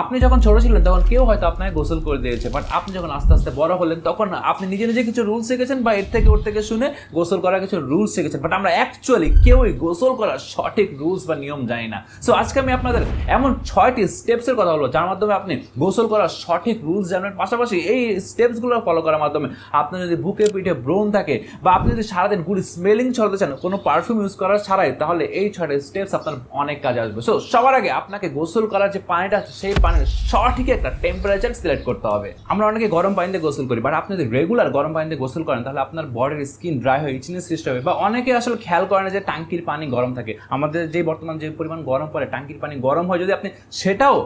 আপনি যখন ছোট ছিলেন, তখন কেউ হয়তো আপনাকে গোসল করে দিয়েছে বাট আপনি যখন আস্তে আস্তে বড় হলেন, তখন আপনি নিজে নিজে কিছু রুলস শিখেছেন বা এর থেকে ওর থেকে শুনে গোসল করার কিছু রুলস শিখেছেন বাট আমরা অ্যাকচুয়ালি কেউই গোসল করার সঠিক রুলস বা নিয়ম জানি না। সো আজকে আমি আপনাদের এমন ছয়টি স্টেপসের কথা বলব, যার মাধ্যমে আপনি গোসল করার সঠিক রুলস জানবেন। পাশাপাশি এই স্টেপসগুলো ফলো করার মাধ্যমে আপনার যদি বুকে পিঠে ব্রণ থাকে বা আপনি যদি সারাদিন গুড স্মেলিং ছড়াতে চান, কোনো পারফিউম ইউজ করার ছাড়াই, তাহলে এই ছয়টা স্টেপস আপনার অনেক কাজে আসবে। সো সবার আগে আপনাকে গোসল করার যে পানিটা আছে, সেই পানির সঠিক একটা টেম্পারেচার সিলেক্ট করতে হবে। আমরা অনেকে গরম পানিতে গোসল করি বাট আপনি যদি রেগুলার গরম পানিতে গোসল করেন, তাহলে আপনার বডির স্কিন ড্রাই হয়ে ইচিনের সৃষ্টি হবে। বা অনেকে আসলে খেয়াল করে না যে টাঙ্কির পানি গরম থাকে। আমাদের যে বর্তমান যে পরিমাণ গরম পড়ে, টাঙ্কির পানি গরম হয় যদি আপনি সেটাও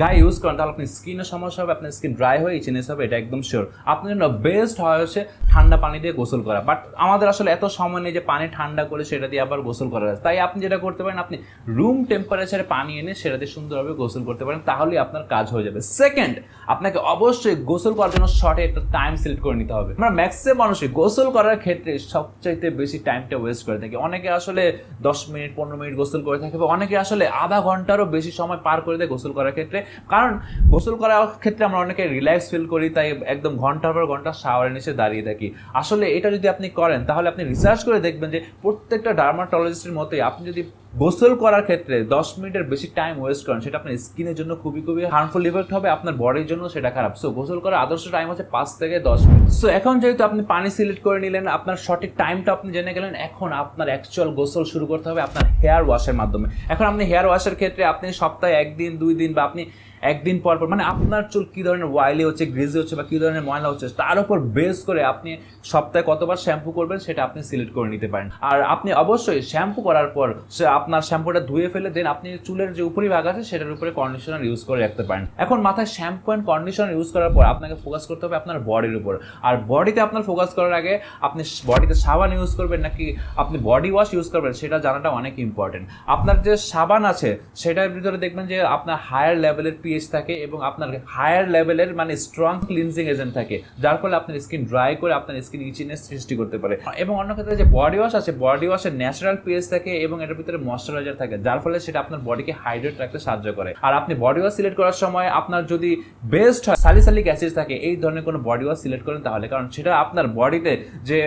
গায়ে ইউজ করেন, তাহলে আপনার স্কিনের সমস্যা হবে, আপনার স্কিন ড্রাই হয়ে ইচিনেস হবে, এটা একদম শিওর আপনার জন্য বেস্ট হয় হচ্ছে ঠান্ডা পানি দিয়ে গোসল করা। বাট আমাদের আসলে এত সময় নেই যে পানি ঠান্ডা করে সেটা দিয়ে আবার গোসল করা যায়। তাই আপনি যেটা করতে পারেন, আপনি রুম টেম্পারেচারে পানি এনে সেটা দিয়ে সুন্দরভাবে গোসল করতে পারেন, তাহলেই আপনার কাজ হয়ে যাবে। সেকেন্ড আপনাকে অবশ্যই গোসল করার জন্য শর্টে একটা টাইম সিলেক্ট করে নিতে হবে। আমরা ম্যাক্সিমাম মানুষই গোসল করার ক্ষেত্রে সবচাইতে বেশি টাইমটা ওয়েস্ট করে থাকি। অনেকে আসলে দশ মিনিট, পনেরো মিনিট গোসল করে থাকে, বা অনেকে আসলে আধা ঘন্টারও বেশি সময় পার করে দেয় গোসল করার ক্ষেত্রে। কারণ গোসল করার ক্ষেত্রে আমরা অনেকে রিল্যাক্স ফিল করি, তাই একদম ঘণ্টার পর ঘণ্টা শাওয়ারের নিচে দাঁড়িয়ে থাকি। আসলে এটা যদি আপনি করেন, তাহলে আপনি রিসার্চ করে দেখবেন যে প্রত্যেকটা ডার্মাটোলজিস্টের মতোই আপনি যদি গোসল করার ক্ষেত্রে দশ মিনিটের বেশি টাইম ওয়েস্ট করেন, সেটা আপনার স্কিনের জন্য খুবই খুবই হার্মফুল ইফেক্ট হবে, আপনার বডির জন্য সেটা খারাপ। সো গোসল করার আদর্শ টাইম হচ্ছে পাঁচ থেকে দশ মিনিট। সো এখন যেহেতু আপনি পানি সিলেক্ট করে নিলেন, আপনার সঠিক টাইমটা আপনি জেনে গেলেন, এখন আপনার অ্যাকচুয়াল গোসল শুরু করতে হবে আপনার হেয়ার ওয়াশের মাধ্যমে। এখন আপনি হেয়ার ওয়াশের ক্ষেত্রে আপনি সপ্তাহে একদিন, দুই দিন বা আপনি একদিন পর পর মানে আপনার চুল কী ধরনের ওয়াইলি হচ্ছে গ্রিজি হচ্ছে বা কী ধরনের ময়লা হচ্ছে, তার উপর বেস করে আপনি সপ্তাহে কতবার শ্যাম্পু করবেন সেটা আপনি সিলেক্ট করে নিতে পারেন। আর আপনি অবশ্যই শ্যাম্পু করার পর সে আপনার শ্যাম্পুটা ধুয়ে ফেলে দেন আপনি চুলের যে উপরি ভাগ আছে সেটার উপরে কন্ডিশনার ইউজ করে রাখতে পারেন। এখন মাথায় শ্যাম্পু অ্যান্ড কন্ডিশনার ইউজ করার পর আপনাকে ফোকাস করতে হবে আপনার বডির উপর। আর বডিতে আপনার ফোকাস করার আগে আপনি বডিতে সাবান ইউজ করবেন নাকি আপনি বডি ওয়াশ ইউজ করবেন সেটা জানাটা অনেক ইম্পর্টেন্ট আপনার যে সাবান আছে, সেটার ভিতরে দেখবেন যে আপনার হায়ার লেভেলের পিএইচ থাকে এবং আপনার হায়ার লেভেলের মানে স্ট্রং ক্লিনজিং এজেন্ট থাকে, যার ফলে আপনার স্কিন ড্রাই করে আপনার স্কিন ইচিনেস সৃষ্টি করতে পারে। এবং অন্য ক্ষেত্রে যে বডি ওয়াশ আছে বডি ওয়াশের ন্যাচারাল পিএইচ থাকে এবং এটার ভিতরে ময়শ্চারাইজার থাকে, যার ফলে সেটা আপনার বডিকে হাইড্রেট রাখতে সাহায্য করে। আর আপনি বডি ওয়াশ সিলেক্ট করার সময় আপনার যদি বেস্ট হয় সালিসালিক অ্যাসিড থাকে, এই ধরনের কোনো বডি ওয়াশ সিলেক্ট করেন তাহলে, কারণ সেটা আপনার বডিতে যে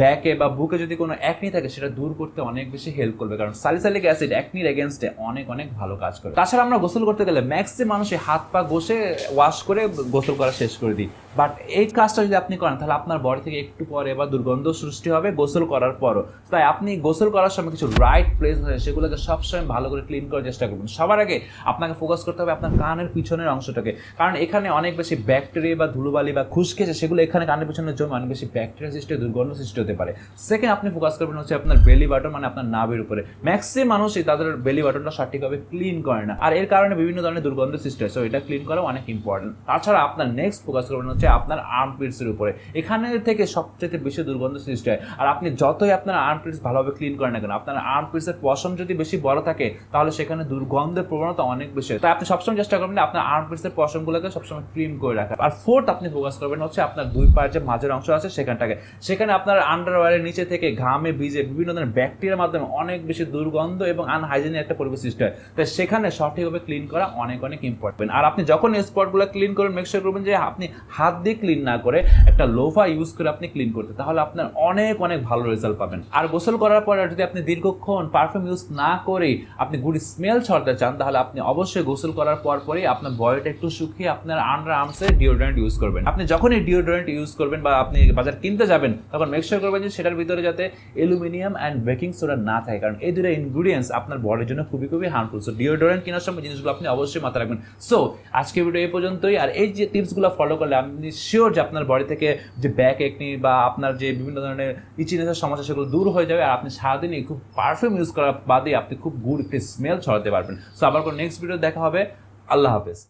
ব্যাকে বা বুকে যদি কোনো অ্যাকনি থাকে, সেটা দূর করতে অনেক বেশি হেল্প করবে, কারণ সালিসালিক অ্যাসিড অ্যাকনির এগেনস্টে অনেক অনেক ভালো কাজ করে। তাছাড়া আমরা গোসল করতে গেলে ম্যাক্সিমাম মানুষই হাত পা ঘষে ওয়াশ করে গোসল করা শেষ করে দিই। বাট এই কাজটা যদি আপনি করেন, তাহলে আপনার বডি থেকে একটু পরে বা দুর্গন্ধ সৃষ্টি হবে গোসল করার পরও। তাই আপনি গোসল করার সময় কিছু রাইট প্লেস আছে সেগুলোকে সবসময় ভালো করে ক্লিন করার চেষ্টা করবেন। সবার আগে আপনাকে ফোকাস করতে হবে আপনার কানের পিছনের অংশটাকে। কারণ এখানে অনেক বেশি ব্যাকটেরিয়া বা ধুলোবালি বা খুশকেছে সেগুলো এখানে কানের পিছনে জমে অনেক বেশি ব্যাকটেরিয়া সৃষ্টি, দুর্গন্ধ সৃষ্টি হতে পারে। সেকেন্ড আপনি ফোকাস করবেন হচ্ছে আপনার বেলি বাটন মানে আপনার নাভের উপরে। ম্যাক্সিমাম মানুষই তাদের বেলি বাটনটা সঠিকভাবে ক্লিন করে না। আর এর কারণে বিভিন্ন ধরনের দুর্গন্ধ সৃষ্টি হয় সো এটা ক্লিন করা অনেক ইম্পর্টেন্ট তাছাড়া আপনার নেক্সট ফোকাস করবেন হচ্ছে আপনার আর্ম পিটসের উপরে। এখানে থেকে সবচেয়ে বেশি দুর্গন্ধ সৃষ্টি হয়। আর আপনি যতই আপনার আর্ম পিটস ভালোভাবে ক্লিন করেন না কেন, আপনার আর্ম পিটসের পশম যদি বেশি বড় থাকে, তাহলে সেখানে দুর্গন্ধের প্রবণতা অনেক বেশি হয়। তাই আপনি সবসময় চেষ্টা করবেন আপনার আর্ম পিটসের পশমগুলোকে সবসময় ক্লিন করে রাখা আর ফোর্থ আপনি ফোকাস করবেন হচ্ছে আপনার দুই পায়ের যে মাঝের অংশ আছে সেখানটাকে। সেখানে আপনার আন্ডারওয়ারের নিচে থেকে ঘামে ভিজে বিভিন্ন ধরনের ব্যাকটেরিয়ার মাধ্যমে অনেক বেশি দুর্গন্ধ এবং আনহাইজেনিক একটা পরিবেশ সৃষ্টি হয়। তাই সেখানে সঠিকভাবে ক্লিন করা অনেক অনেক ইম্পর্টেন্ট আর আপনি যখন স্পটগুলো ক্লিন করবেন মেকশোর করবেন যে আপনি হাত দিয়ে ক্লিন না করে একটা লোফা ইউজ করে আপনি ক্লিন করতে, তাহলে আপনার অনেক অনেক ভালো রেজাল্ট পাবেন। আর গোসল করার পরে যদি আপনি দীর্ঘক্ষণ পারফিউম ইউজ না করে আপনি গুড স্মেল ছড়াতে চান, তাহলে আপনি অবশ্যই গোসল করার পর পরেই আপনার বডিটা একটু শুকিয়ে আপনার আন্ডার আর্মসে ডিওড্রেন্ট ইউজ করবেন। আপনি যখনই ডিওড্রেন্ট ইউজ করবেন বা আপনি বাজার কিনতে যাবেন, তখন মেকশোর করবেন যে সেটার ভিতরে যাতে অ্যালুমিনিয়াম অ্যান্ড বেকিং সোডা না থাকে, কারণ এই দুটো ইনগ্রিডিয়েন্টস আপনার বডির জন্য খুবই খুবই হার্মফুল সো ডিওড্রেন্ট কেনার সময় জিনিসগুলো আপনি অবশ্যই মাথায় রাখবেন। সো আজকে ভিডিও এই পর্যন্তই। আর এই যে টিপসগুলো ফলো করলে আপনি শিওর যে আপনার বডি থেকে যে ব্যাক একনি বা আপনার যে বিভিন্ন ধরনের ইচিনেসের সমস্যা, সেগুলো দূর হয়ে যাবে আর আপনি সারাদিনই খুব পারফিউম ইউজ করার বাদে আপনি খুব গুড একটি স্মেল ছড়াতে পারবেন। সো আবার কোনো নেক্সট ভিডিও দেখা হবে। আল্লাহ হাফেজ।